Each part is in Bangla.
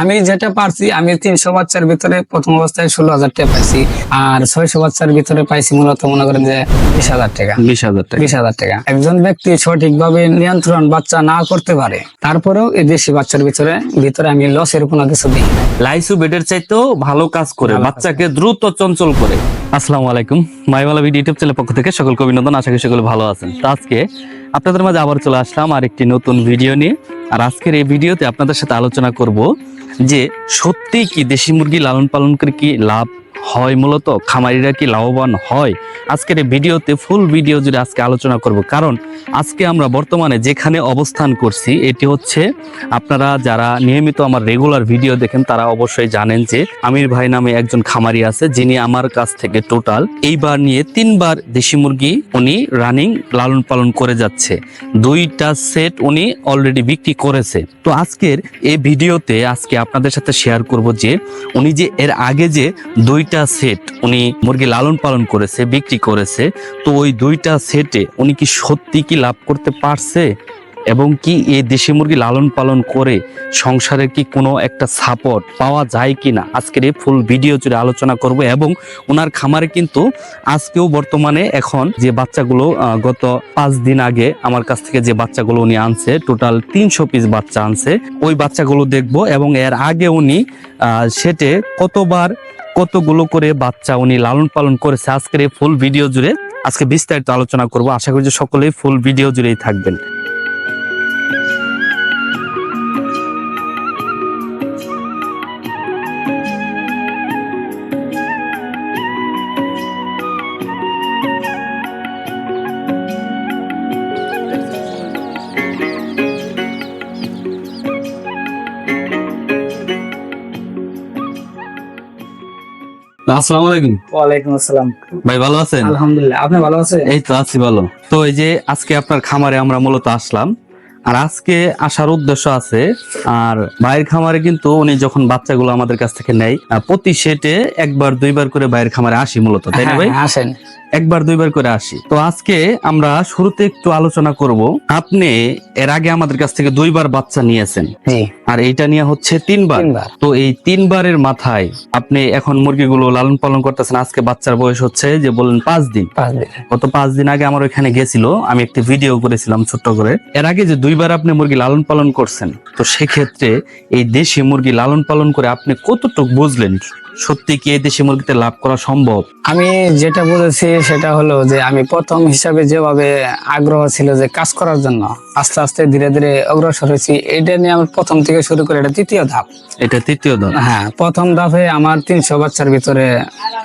আমি যেটা পারছি আমি তিনশো বাচ্চার ভিতরে প্রথম অবস্থায় ষোলো হাজার টাকা পাইছি। আর ছয়শো বাচ্চার ভিতরে পাইছি মূলত মনে করেন যে বিশ হাজার টাকা। বিশ হাজার টাকা। বিশ হাজার টাকা। একজন ব্যক্তি সঠিকভাবে নিয়ন্ত্রণ বাচ্চা না করতে পারে তারপরেও এই দেশি বাচ্চার ভিতরে ভিতরে আমি লসের কোনো কিছু দিই। লাইসু বেডের চাইতেও ভালো কাজ করে বাচ্চাকে দ্রুত চঞ্চল করে। আসসালামু আলাইকুম মাইওয়ালা ভিডিও ইউটিউব চ্যানেল পক্ষ থেকে সকলকে অভিনন্দন আশা করি সকলে ভালো আছেন। আজকে আপনাদের মাঝে আবার চলে আসলাম আর একটি নতুন ভিডিও নিয়ে। আর আজকের এই ভিডিওতে আপনাদের সাথে আলোচনা করব যে সত্যি কি দেশি মুরগি লালন পালন করে কি লাভ হয় মূলত খামারিরা কি লাভবান হয়? আজকের এই ভিডিওতে ফুল ভিডিও জুড়ে আজকে আলোচনা করব। কারণ আজকে আমরা বর্তমানে যেখানে অবস্থান করছি, এটি হচ্ছে আপনারা যারা নিয়মিত আমার রেগুলার ভিডিও দেখেন, তারা অবশ্যই জানেন যে আমির ভাই নামে একজন খামারি আছে, যিনি আমার কাছ থেকে টোটাল এইবার নিয়ে তিনবার দেশি মুরগি উনি রানিং লালন পালন করে যাচ্ছে। দুইটা সেট উনি অলরেডি বিক্রি করেছে। তো আজকের এই ভিডিওতে আজকে আপনাদের সাথে শেয়ার করব যে উনি যে এর আগে যে দুইটা সেট উনি মুরগি লালন পালন করেছে, বিক্রি করেছে। তো ওই দুইটা সেটে উনি কি সত্যি কি লাভ করতে পারছে? এবং কি এই দেশি মুরগি লালন পালন করে সংসারে কি কোনো একটা সাপোর্ট পাওয়া যায় কি না আজকের এই ফুল ভিডিও জুড়ে আলোচনা করব এবং ওনার খামারে কিন্তু আজকেও বর্তমানে এখন যে বাচ্চাগুলো গত পাঁচ দিন আগে আমার কাছ থেকে যে বাচ্চাগুলো উনি আনছে টোটাল তিনশো পিস বাচ্চা আনছে, ওই বাচ্চাগুলো দেখব এবং এর আগে উনি সেটে কতবার কতগুলো করে বাচ্চা উনি লালন পালন করেছে আজকের এই ফুল ভিডিও জুড়ে আজকে বিস্তারিত আলোচনা করব। আশা করি যে সকলেই ফুল ভিডিও জুড়েই থাকবেন। আসসালামু আলাইকুম। ওয়ালাইকুম আসসালাম। ভাই ভালো আছেন? আলহামদুলিল্লাহ আপনি ভালো আছেন? এই তো আছি ভালো। তো এই যে আজকে আপনার খামারে আমরা মূলত আসলাম আর আজকে আসার উদ্দেশ্য আছে আর ভাইয়ের খামারে কিন্তু উনি যখন বাচ্চাগুলো আমাদের কাছ থেকে নেয় প্রতি সেটে একবার দুইবার করে বাইরের খামারে আসি মূলত তাই না হ্যাঁ, ভাই? হ্যাঁ, আসেন। একবার দুইবার করে আসি। তো আজকে আমরা শুরুতে একটু আলোচনা করব। আপনি এর আগে আমাদের কাছ থেকে দুইবার বাচ্চা নিয়েছেন। আর এইটা নিয়ে হচ্ছে তিনবার। তো এই তিনবারের মাথায় আপনি এখন মুরগিগুলো লালন পালন করতেছেন। আজকে বাচ্চার বয়স হচ্ছে যে বললেন পাঁচ দিন। গত পাঁচ দিন আগে আমার ওইখানে গেছিল। আমি একটি ভিডিও করেছিলাম ছোট্ট করে। এর আগে যে দুইবার আপনি মুরগি লালন পালন করছেন তো সেক্ষেত্রে এই দেশি মুরগি লালন পালন করে আপনি কতটুকু বুঝলেন? সত্যি কি এই দেশি মুরগিতে লাভ করা সম্ভব? আমি যেটা বলেছি সেটা হলো যে আমি প্রথম হিসাবে যেভাবে আগ্রহ ছিল যে কাজ করার জন্য আস্তে আস্তে ধীরে ধীরে অগ্রসর হয়েছি এটা নিয়ে আমি প্রথম থেকে শুরু করে এটা তৃতীয় ধাপ। এটা তৃতীয় ধাপ। হ্যাঁ প্রথম ধাপে আমার তিনশো বাচ্চার ভিতরে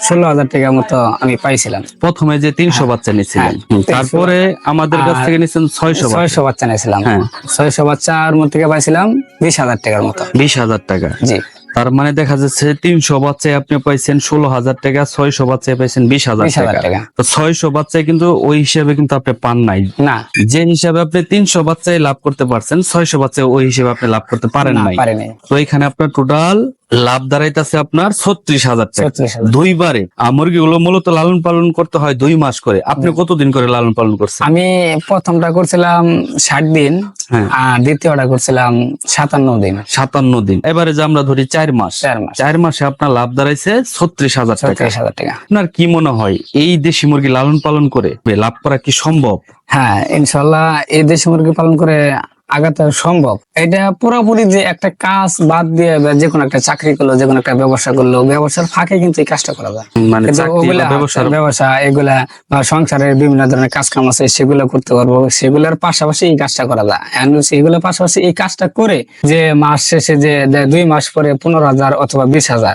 ষোলো হাজার টাকার মতো আমি পাইছিলাম। প্রথমে যে তিনশো বাচ্চা নিয়েছিলেন হ্যাঁ, হুম, 300 তারপরে আমাদের কাছ থেকে নিয়েছেন ছয়শো ছয়শো বাচ্চা নিয়েছিলাম। হ্যাঁ। ছয়শো বাচ্চার মধ্যে থেকে পাইছিলাম বিশ হাজার টাকার মতো। বিশ হাজার টাকা। জি। তার মানে দেখা যাচ্ছে তিনশো বাচ্চায় আপনি পাইছেন ষোলো হাজার টাকা ছয়শো বাচ্চায় পাইছেন বিশ হাজার টাকা। তো ছয়শো বাচ্চায় কিন্তু ওই হিসেবে কিন্তু আপনি পান নাই। না। যে হিসাবে আপনি তিনশো বাচ্চায় লাভ করতে পারছেন ছয়শো বাচ্চায় ওই হিসেবে আপনি লাভ করতে পারেন নাই। তো এখানে আপনার টোটাল লাভ দাঁড়াইতেছে আপনার ছত্রিশ হাজার টাকা। দুইবারে মুরগিগুলো মূলত লালন পালন করতে হয় দুই মাস করে। আপনি কতদিন করে লালন পালন করছেন? আমি প্রথমটা করছিলাম ষাট দিন হ্যাঁ। আর দ্বিতীয়টা করছিলাম সাতান্ন দিন। সাতান্ন দিন। এবারে যে আমরা ধরি চার চার মাস। চার মাসে। আপনার লাভ দাঁড়াইছে ছত্রিশ হাজার ছত্রিশ হাজার টাকা। আপনার কি মনে হয় এই দেশি মুরগি লালন পালন করে লাভ করা কি সম্ভব? হ্যাঁ ইনশাল্লাহ এই দেশি মুরগি পালন করে আগাতে সম্ভব। এটা পুরোপুরি যে একটা কাজ বাদ দিয়ে বা যে কোনো একটা চাকরি করল যে কোনো একটা ব্যবসা করল ব্যবসার ফাঁকে কিন্তু এই কাজটা করা যায়। মানে ব্যবসা এগুলা বা সংসারের বিভিন্ন ধরনের কাজ কাম আছে সেগুলো করতে পারব। সেগুলোর পাশাপাশি এই কাজটা করা যায়। সেগুলোর পাশাপাশি এই কাজটা করে যে মাস শেষে যে দুই মাস পরে পনেরো হাজার অথবা বিশ হাজার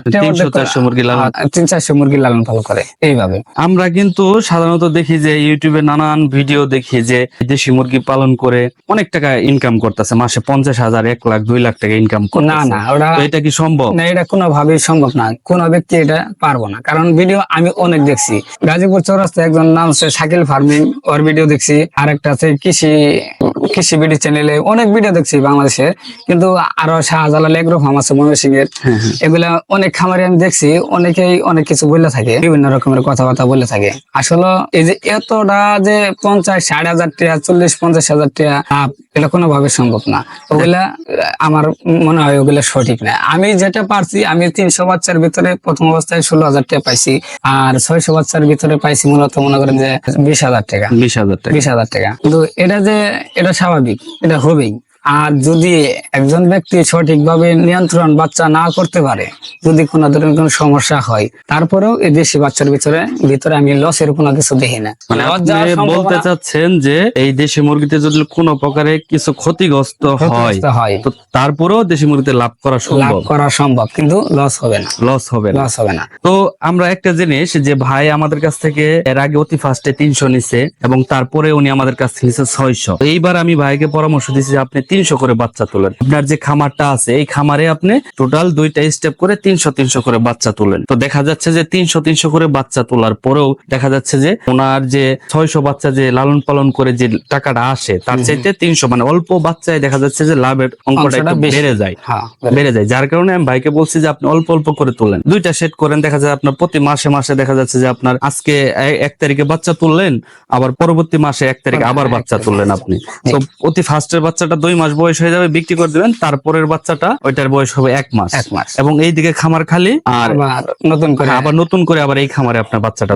তিন চারশো মুরগি লালন পালন করে এইভাবে। আমরা কিন্তু সাধারণত দেখি যে ইউটিউবে নানান ভিডিও দেখি যে দেশি মুরগি পালন করে অনেক টাকা ইনকাম করতেছে মাসে পঞ্চাশ হাজার এক লাখ দুই লাখ টাকা ইনকাম না না এটা কি সম্ভব? না এটা কোনোভাবেই সম্ভব না। কোনো ব্যক্তি এটা পারব না। কারণ ভিডিও আমি অনেক দেখছি। গাজীপুর চৌরাস্তায় একজন নাম হচ্ছে শাকিল ফার্মিং ওর ভিডিও দেখছি। আর একটা আছে কৃষি কৃষি বিডি চ্যানেলে অনেক ভিডিও দেখছি বাংলাদেশে। কিন্তু আরও শাহজালাল এগ্রো ফার্ম আছে ময়মনসিং এর হ্যাঁ হ্যাঁ। এগুলা অনেক খামারে আমি দেখছি অনেকেই অনেক কিছু বলে থাকে বিভিন্ন রকমের কথাবার্তা বলে থাকে। আসলে এই যে এতটা যে পঞ্চাশ ষাট হাজার টাকা চল্লিশ পঞ্চাশ হাজার টাকা এটা কোনোভাবে সম্ভব না। ওগুলা আমার মনে হয় ওগুলা সঠিক না। আমি যেটা পারছি আমি তিনশো বাচ্চার ভিতরে প্রথম অবস্থায় ষোলো হাজার টাকা পাইছি আর ছয়শো বাচ্চার ভিতরে পাইছি মূলত মনে করেন যে বিশ হাজার টাকা। বিশ হাজার টাকা। বিশ হাজার টাকা। কিন্তু এটা যে এটা স্বাভাবিক এটা হবেই। আর যদি একজন ব্যক্তি সঠিকভাবে নিয়ন্ত্রণ বাচ্চা না করতে পারে যদি কোনো ধরনের কোনো সমস্যা হয় তারপরেও এই দেশি বাচ্চার ভিতরে ভিতরে আমি লসের কোনো কিছু দেখি না। মানে আপনি বলতে চাচ্ছেন যে এই দেশি মুরগিতে যদি কোনো প্রকারে কিছু ক্ষতিগ্রস্ত হয় হয়। তো তারপরেও দেশি মুরগিতে লাভ করা লাভ সম্ভব? করা সম্ভব কিন্তু লস হবে না। লস হবে না। লস হবে না। তো আমরা একটা জিনিস যে ভাই আমাদের কাছ থেকে এর আগে অতি ফার্স্টে তিনশো নিছে এবং তারপরে উনি আমাদের কাছ থেকে নিছে ছয়শো। এইবার আমি ভাইকে পরামর্শ দিচ্ছি যে আপনি তিনশো করে বাচ্চা তোলেন। আপনার যে খামারটা আছে এই খামারে আপনি টোটাল দুইটা স্টেপ করে তিনশো তিনশো করে বাচ্চা তোলেন। তো দেখা যাচ্ছে যে তিনশো তিনশো করে বাচ্চা তোলার পরেও দেখা যাচ্ছে যে ওনার যে ছয়শো বাচ্চা যে লালন পালন করে যে টাকাটা আসে তার চাইতে তিনশো মানে অল্প বাচ্চায় দেখা যাচ্ছে যে লাভের অঙ্কটা একটু বেড়ে যায়। হ্যাঁ। বেড়ে যায়। যার কারণে আমি ভাইকে বলছি যে আপনি অল্প অল্প করে তুললেন দুইটা সেট করেন দেখা যায় আপনার প্রতি মাসে মাসে দেখা যাচ্ছে যে আপনার আজকে এক তারিখে বাচ্চা তুললেন আবার পরবর্তী মাসে এক তারিখে আবার বাচ্চা তুললেন আপনি। তো অতি ফার্স্টের বাচ্চাটা দুই মাস বয়স হয়ে যাবে বিক্রি করে দিবেন। তারপরের বাচ্চাটা ওইটার বয়স হবে এক মাস। এক মাস। এবং এইদিকে খামার খালি আর আবার নতুন করে আবার নতুন করে আবার এই খামারে আপনার বাচ্চাটা।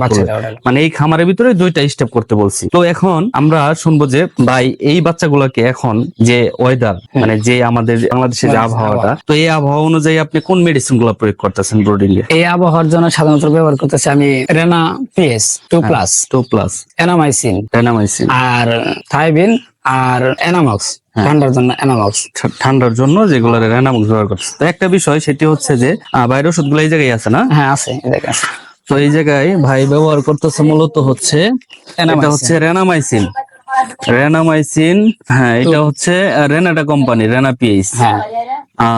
মানে এই খামারের ভিতরে দুইটা স্টেপ করতে বলছি। তো এখন আমরা শুনব যে ভাই এই বাচ্চাগুলোকে এখন যে ওয়েদার মানে যে আমাদের বাংলাদেশের যে আবহাওয়াটা তো এই আবহাওয়া অনুযায়ী আপনি কোন মেডিসিনগুলো প্রয়োগ করতেছেন ব্রোডিং এই আবহাওয়ার জন্য সাধারণত ব্যবহার করতেছি আমি Rena PS two plus two plus এনামাইসিন ডাইনামাইসিন আর থাইবিন আর এনামক্স হ্যাঁ। ঠান্ডার জন্য এনামক্স ঠান্ডার জন্য যেগুলো রেনামক্স ব্যবহার করছে তো একটা বিষয় সেটি হচ্ছে যে বাইরের ওষুধগুলো এই জায়গায় আছে না? হ্যাঁ আছে এই তো এই জায়গায় ভাই ব্যবহার করতেছে মূলত হচ্ছে এটা হচ্ছে রেনামাইসিন রেনামাইসিন হ্যাঁ এটা হচ্ছে রেনাটা কোম্পানি রেনা পিএইচ হ্যাঁ।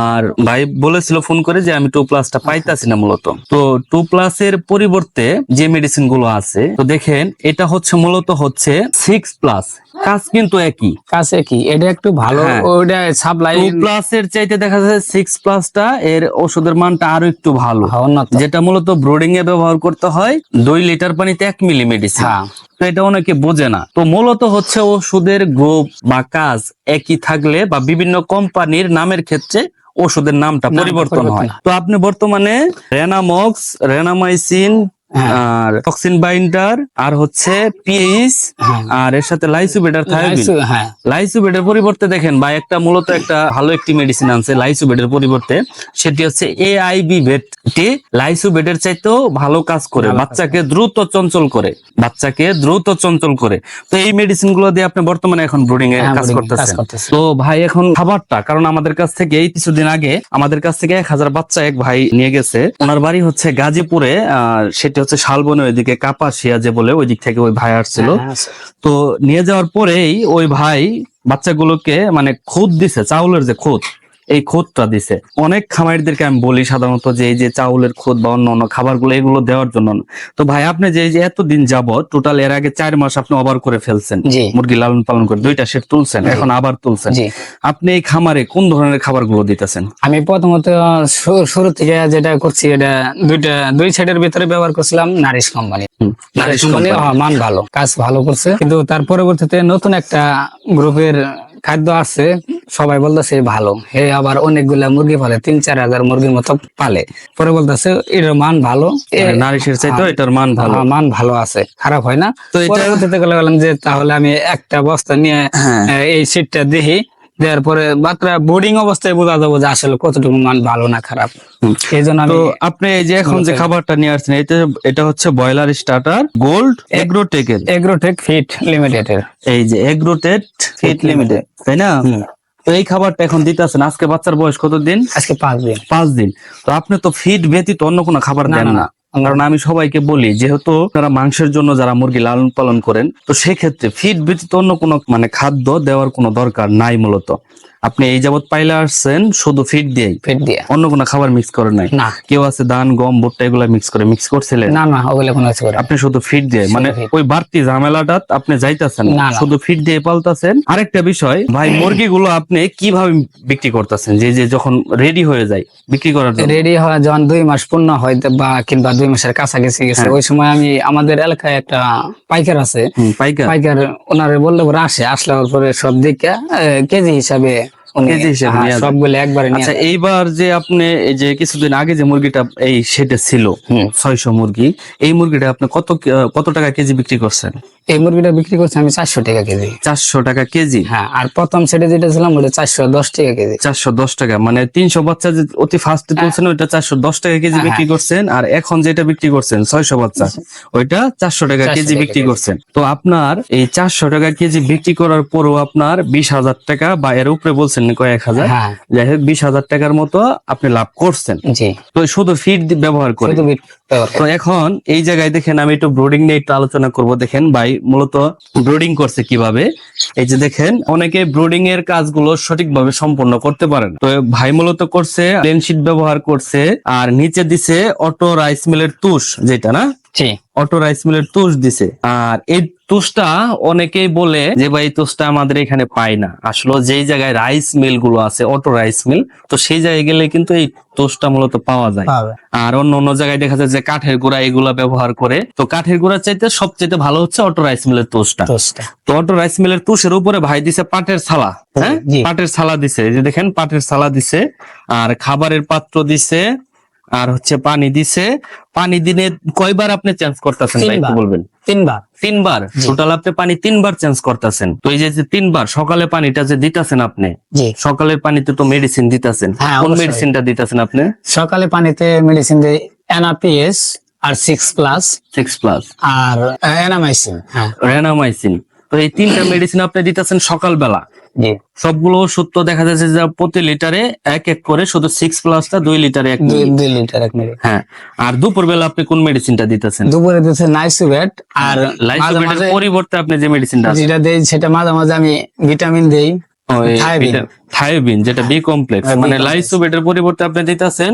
আর ভাই বলেছিল ফোন করে যে আমি টু প্লাসটা পাইতাছি না মূলত। তো টু প্লাস এর পরিবর্তে যে মেডিসিনগুলো আছে তো দেখেন এটা হচ্ছে মূলত হচ্ছে সিক্স প্লাস কাজ কিন্তু একই। কাজ একই। এটা একটু ভালো হ্যাঁ। সাপ্লাই টু প্লাস এর চাইতে দেখা যাচ্ছে সিক্স প্লাসটা এর ওষুধের মানটা আরও একটু ভালো। যেটা মূলত ব্রোডিং এ ব্যবহার করতে হয় দুই লিটার পানিতে এক মিলি মেডিসিন হ্যাঁ। তো এটা অনেকে বোঝে না। তো মূলত হচ্ছে ওষুধের গ্রুপ বা কাজ একই থাকলে বা বিভিন্ন কোম্পানির নামের ক্ষেত্রে ওষুধের নামটা পরিবর্তন হয়। তো আপনি বর্তমানে রেনামক্স রেনামাইসিন হ্যাঁ। আর টক্সিন বাইন্ডার আর হচ্ছে পিএইচ হ্যাঁ। আর এর সাথে লাইসোবেটার থায়োবিন হ্যাঁ। পরিবর্তে দেখেন বা একটা মূলত একটা ভালো একটি মেডিসিন আনছে পরিবর্তে। সেটি হচ্ছে এআইবি ভেট এটি চাইতেও ভালো কাজ করে বাচ্চাকে দ্রুত চঞ্চল করে বাচ্চাকে দ্রুত চঞ্চল করে। তো এই মেডিসিনগুলো দিয়ে আপনি বর্তমানে এখন ব্রুডিং এ হ্যাঁ, কাজ করতেছেন। তো ভাই এখন খাবারটা কারণ আমাদের কাছ থেকে এই কিছুদিন আগে আমাদের কাছ থেকে এক হাজার বাচ্চা এক ভাই নিয়ে গেছে। ওনার বাড়ি হচ্ছে গাজীপুরে আর সেটি হচ্ছে শালবনে ওইদিকে কাপাসিয়া যে বলে ওই দিক থেকে ওই ভাই আসছিল। হ্যাঁ, তো নিয়ে যাওয়ার পরেই ওই ভাই বাচ্চাগুলোকে মানে খুদ দিছে চাউলের যে খুদ। এই খুদটা দিছে। অনেক খামারিদেরকে আমি বলি সাধারণত যে এই যে চাউলের খোদ বা অন্য অন্য খাবারগুলো এগুলো দেওয়ার জন্য তো ভাই আপনি যে এতদিন যাবত টোটাল এর আগে চার মাস আপনি অবার করে ফেলছেন মুরগি লালন পালন করে দুইটা সেট তুলছেন এখন আবার তুলছেন। আপনি এই খামারে কোন ধরনের খাবারগুলো দিতেছেন? আমি প্রথমত শুরু থেকে যেটা করছি এটা দুইটা দুই সাইডের ভিতরে ব্যবহার করছিলাম nourish company nourish nourish company মান ভালো কাজ ভালো করছে। কিন্তু তার পরবর্তীতে নতুন একটা গ্রুপের খাদ্য আছে সবাই বলতেছে ভালো। হে আবার অনেকগুলা মুরগি পালে তিন চার হাজার মুরগির মতো পালে। পরে বলতেছে এটার মান ভালো। মানে নারিশের চাইতে এটার মান ভালো। হ্যাঁ, মান ভালো আছে খারাপ হয় না। তো এটা- যে তাহলে আমি একটা বস্তা নিয়ে হ্যাঁ। এই সিটটা দেখি। দেওয়ার পরে মাত্রা বোর্ডিং অবস্থায় বোঝা যাব যে আসলে কতটুকু মান ভালো না খারাপ। এই জন্য তো আপনি এই যে এখন যে খাবারটা নিয়ে আসছেন এটা এটা হচ্ছে ব্রয়লার স্টার্টার গোল্ড এগ্রোটেকের এগ্রোটেক ফিট লিমিটেড এর। এই যে এগ্রোটেট ফিট লিমিটেড তাই না? তো এই খাবারটা এখন দিতেছেন। আজকে বাচ্চার বয়স কত দিন আজকে পাঁচ দিন। পাঁচ দিন। তো আপনি তো ফিট ব্যতীত অন্য কোনো খাবার দেন না। কারণ আমি সবাইকে বলি, যেহেতু তারা মাংসের জন্য যারা মুরগি লালন পালন করেন, তো সেক্ষেত্রে ফিট ব্যতীত অন্য কোনো মানে খাদ্য দেওয়ার কোনো দরকার নাই মূলত। আপনি এই যাবত পাইলে আসছেন শুধু ফিট দিয়েই। পেট দিয়ে। অন্য কোনো খাবার মিক্স করে নাই? না। কেউ আছে ধান গম ভুট্টা এগুলা মিক্স করে। মিক্স করছিলেন? না না ওগুলো কোনো কিছু করে আপনি শুধু ফিট দিয়ে মানে ওই বাড়তি ঝামেলাটা আপনি যাইতেছেন। শুধু ফিট দিয়ে পালতাছেন। আরেকটা বিষয় ভাই মুরগিগুলো আপনি কীভাবে বিক্রি করতেছেন? যে যে যখন রেডি হয়ে যায় বিক্রি করার জন্য। রেডি হওয়া যখন দুই মাস পূর্ণ হয় বা কিংবা দুই মাসের কাছাকাছি গেছে হ্যাঁ। ওই সময় আমি আমাদের এলাকায় একটা পাইকার আছে। পাইকার। পাইকার ওনারে বললে পরে আসে। আসলে পরে সব দিকে কেজি হিসাবে কেজি হিসেবে সবগুলো একবারে আচ্ছা এইবার যে আপনি এই যে কিছুদিন আগে যে মুরগিটা এই সেটে ছিল ছয়শো মুরগি এই মুরগিটা আপনি কত কত টাকা কেজি বিক্রি করছেন? এই মুরগিটা বিক্রি করছি আমি চারশো টাকা কেজি। চারশো টাকা কেজি? হ্যাঁ আর প্রথম সেটে যেটা ছিলাম ওটা চারশো দশ টাকা কেজি। চারশো দশ টাকা মানে তিনশো বাচ্চা যে অতি ফার্স্টে তুলছেন ওইটা চারশো দশ টাকা কেজি হ্যাঁ, বিক্রি করছেন আর এখন যেটা বিক্রি করছেন ছয়শো বাচ্চা ওইটা চারশো টাকা কেজি বিক্রি করছেন। তো আপনার এই চারশো টাকা কেজি বিক্রি করার পরও আপনার বিশ হাজার টাকা বা এর উপরে বলছেন কয়েক হাজার হ্যাঁ। যাই হোক বিশ হাজার টাকার মতো আপনি লাভ করছেন। জি। তো শুধু ফিড ব্যবহার করে। তো এখন এই জায়গায় দেখেন আমি একটু ব্রোডিং নিয়ে একটু আলোচনা করব দেখেন ভাই মূলত ব্রুডিং করছে কীভাবে? এই যে দেখেন, অনেকে ব্রুডিং এর কাজগুলো সঠিকভাবে সম্পন্ন করতে পারেন তো ভাই মূলত করছে লেনশিট ব্যবহার করছে, আর নিচে দিছে অটো রাইস মিলের তুষ, যেটা না? অটো রাইস মিলের তুষ দিছে। আর এই তুষটা অনেকেই বলে যে ভাই তুষটা আমাদের এখানে পাই না। আসলে যেই জায়গায় রাইস মিলগুলো আছে অটো রাইস মিল তো সেই জায়গায় গেলে কিন্তু এই তুষটা মূলত পাওয়া যায়। আর অন্য অন্য জায়গায় দেখা যায় যে কাঠের গুঁড়া এগুলা ব্যবহার করে। তো কাঠের গুঁড়া চাইতে সবচেয়ে ভালো হচ্ছে অটো রাইস মিলের তোষটা। তো অটো রাইস মিলের তুষের উপরে ভাই দিছে পাটের ছালা হ্যাঁ। পাটের ছালা দিছে। যে দেখেন পাটের ছালা দিছে। আর খাবারের পাত্র দিছে আর হচ্ছে পানি দিছে। পানি দিনে কয়বার আপনি চেঞ্জ করতেছেন ভাই একটু। বলবেন? তিনবার। তিনবার? টোটাল আপনি পানি তিনবার চেঞ্জ করতেছেন। তো এই যে তিনবার সকালে পানিটা যে দিতাছেন আপনি সকালের পানিতে তো মেডিসিন দিতাছেন। হ্যাঁ, কোন। মেডিসিনটা দিতাছেন আপনি? সকালে পানিতে মেডিসিন দেয় এনআপিএস আর সিক্স প্লাস সিক্স প্লাস আর এনামাইসিন হ্যাঁ। রেনামাইসিন তো এই তিনটা মেডিসিন আপনি দিতেছেন সকালবেলা। সবগুলো সূত্র দেখা যাচ্ছে যে প্রতি লিটারে এক এক করে শুধু সিক্স প্লাসটা দুই লিটারে এক দুই। লিটার এক মিনিট হ্যাঁ। আর দুপুর বেলা আপনি কোন মেডিসিনটা দিতেছেন? দুপুরে দিচ্ছে নাইসোভেট আর মাঝে পরিবর্তে আপনি যে মেডিসিনটা যেটা দেই সেটা মাঝে মাঝে আমি ভিটামিন দেই। থায়োবিন। যেটা বি কমপ্লেক্স হ্যাঁ, মানে লাইসোবেটের পরিবর্তে আপনি দিতেছেন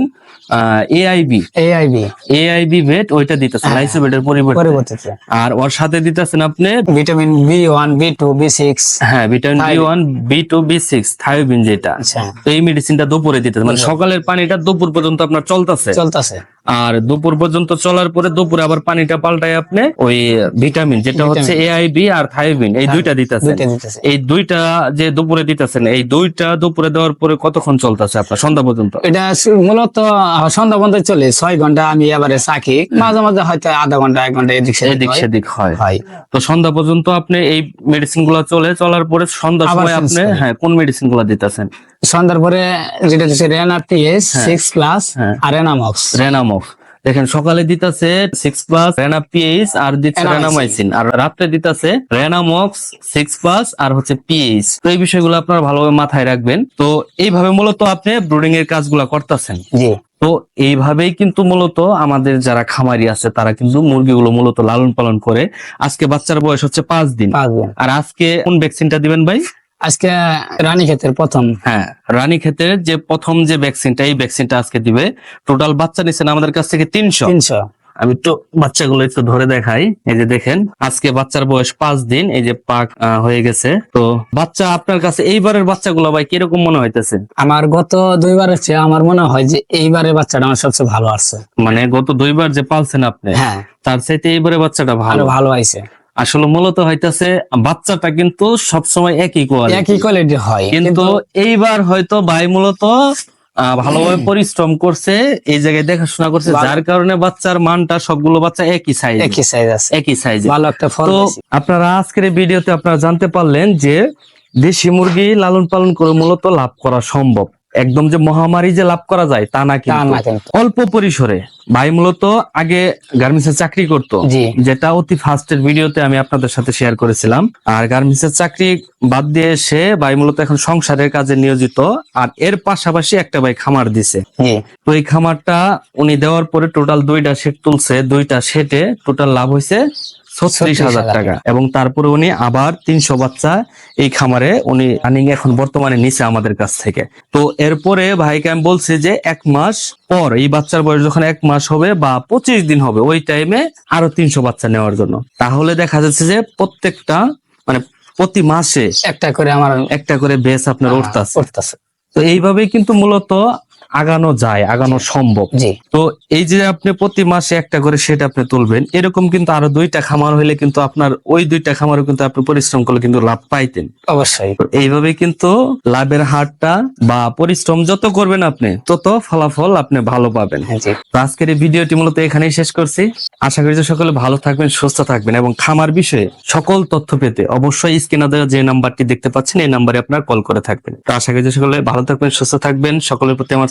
এআইবি এআইবি এআইবি ভেট ওইটা দিতেছেন হ্যাঁ। লাইসোবেটের পরিবর্তে। আর ওর সাথে দিতেছেন আপনি? Vitamin B one B two B six হ্যাঁ vitamin B one B two B six থায়োবিন যেটা। আচ্ছা। তো এই মেডিসিনটা দুপুরে দিতে মানে সকালের পানিটা দুপুর পর্যন্ত আপনার চলতেছে। চলতেছে। আর দুপুর পর্যন্ত চলার পরে দুপুরে আবার পানিটা পাল্টায় আপনি ওই ভিটামিন যেটা হচ্ছে এআইবি আর থায়োবিন এই দুইটা দিতেছেন। দুইটা দিতেছে। এই দুইটা যে দুপুরে দিতেছেন? এই দুইটা দুপুরে দেওয়ার পরে কতক্ষণ চলতেছে আপনার সন্ধ্যা পর্যন্ত? এটা মূলত সন্ধ্যা পর্যন্ত চলে। ছয় ঘণ্টা আমি এবারে চাকি মাঝে মাঝে হয়তো আধা ঘণ্টা এক ঘণ্টা এদিক সেদিক সেদিক হয়। তো সন্ধ্যা পর্যন্ত আপনি এই মেডিসিনগুলা চলে চলার পরে সন্ধ্যার সময় আপনি হ্যাঁ কোন মেডিসিনগুলা দিতেছেন? সন্ধ্যার পরে যেটা দিচ্ছে রেনা পিএস সিক্স প্লাস। আর এনামক্স রেনামক্স দেখেন সকালে দিতাছে সিক্স প্লাস রেনা পিএইচ আর দিচ্ছে রেনামাইসিন আর রাত্রে দিতাছে রেনামক্স সিক্স প্লাস আর হচ্ছে পিএইচ তো এই বিষয়গুলো আপনারা ভালোভাবে মাথায় রাখবেন। তো এইভাবে মূলত আপনি ব্রুডিং এর কাজগুলা করতেছেন। তো এইভাবেই কিন্তু মূলত আমাদের যারা খামারি আছে তারা কিন্তু মুরগিগুলো মূলত লালন পালন করে। আজকে বাচ্চার বয়স হচ্ছে পাঁচ দিন। আর আজকে কোন ভ্যাকসিনটা দিবেন ভাই? আজকে রানী ক্ষেতের প্রথম। হ্যাঁ রানী ক্ষেতের যে প্রথম যে ভ্যাকসিনটা এই ভ্যাকসিনটা আজকে দিবে। টোটাল বাচ্চা নিচ্ছেন আমাদের কাছ থেকে তিনশো। তিনশো। আমি একটু বাচ্চাগুলো একটু ধরে দেখাই। এই যে দেখেন আজকে বাচ্চার বয়স পাঁচ দিন এই যে পাক হয়ে গেছে। তো বাচ্চা আপনার কাছে এইবারের বাচ্চাগুলো ভাই কীরকম মনে হইতেছে? আমার গত দুইবার চেয়ে আমার মনে হয় যে এইবারে বাচ্চাটা আমার সবচেয়ে ভালো আসছে মানে গত দুইবার যে পালছেন আপনি হ্যাঁ। তার চাইতে এইবারে বাচ্চাটা ভালো ভালো আইছে। আসলে মূলত হইতেছে বাচ্চাটা কিন্তু সবসময় একই কোয়ালিটি একই কোয়ালিটি হয় কিন্তু এইবার হয়তো ভাই মূলত আহ, ভালোভাবে পরিশ্রম করছে এই জায়গায় দেখাশোনা করছে যার কারণে বাচ্চার মানটা সবগুলো বাচ্চা একই সাইজ একই সাইজ আছে। একই সাইজে ভালো একটা ফল তো আপনারা আজকের ভিডিওতে আপনারা জানতে পারলেন যে দেশি মুরগি লালন পালন করে মূলত লাভ করা সম্ভব। একদম যে মহামারী যে লাভ করা যায় তা না কিন্তু অল্প পরিসরে। ভাই মূলত আগে গার্মেন্টসের চাকরি করতো যেটা অতি ফার্স্টের ভিডিওতে আমি আপনাদের সাথে শেয়ার করেছিলাম। আর গার্মেন্টসের চাকরি বাদ দিয়ে এসে ভাই মূলত এখন সংসারের কাজে নিয়োজিত আর এর পাশাপাশি একটা ভাই খামার দিছে। তো এই খামারটা উনি দেওয়ার পরে টোটাল দুইটা সেট তুলছে দুইটা সেটে টোটাল লাভ হয়েছে ছত্রিশ হাজার টাকা। এবং তারপরে উনি আবার তিনশো বাচ্চা এই খামারে উনি রানিং এখন বর্তমানে নিচে আমাদের কাছ থেকে। তো এরপরে ভাইকে আমি বলছি যে এক মাস পর এই বাচ্চার বয়স যখন এক মাস হবে বা পঁচিশ দিন হবে ওই টাইমে আরও তিনশো বাচ্চা নেওয়ার জন্য। তাহলে দেখা যাচ্ছে যে প্রত্যেকটা মানে প্রতি মাসে একটা করে আমার একটা করে বেস আপনার উঠতেছে। তো এইভাবেই কিন্তু মূলত আগানো যায় আগানো সম্ভব। তো এই যে আপনি প্রতি মাসে একটা করে সেটা আপনি তুলবেন এরকম কিন্তু আরও দুইটা খামার হইলে কিন্তু আপনার ওই দুইটা খামারও কিন্তু আপনি পরিশ্রম করলে কিন্তু লাভ পাইতেন। অবশ্যই। এইভাবে কিন্তু লাভের হারটা বা পরিশ্রম যত করবেন আপনি তত ফলাফল আপনি ভালো পাবেন। তো আজকের এই ভিডিওটি মূলত এখানেই শেষ করছি। আশা করি যে সকলে ভালো থাকবেন সুস্থ থাকবেন এবং খামার বিষয়ে সকল তথ্য পেতে অবশ্যই স্ক্রিনে দেওয়া যে নাম্বারটি দেখতে পাচ্ছেন এই নাম্বারে আপনার কল করে থাকবেন। তো আশা করি যে সকলে ভালো থাকবেন সুস্থ থাকবেন সকলের প্রতি আমার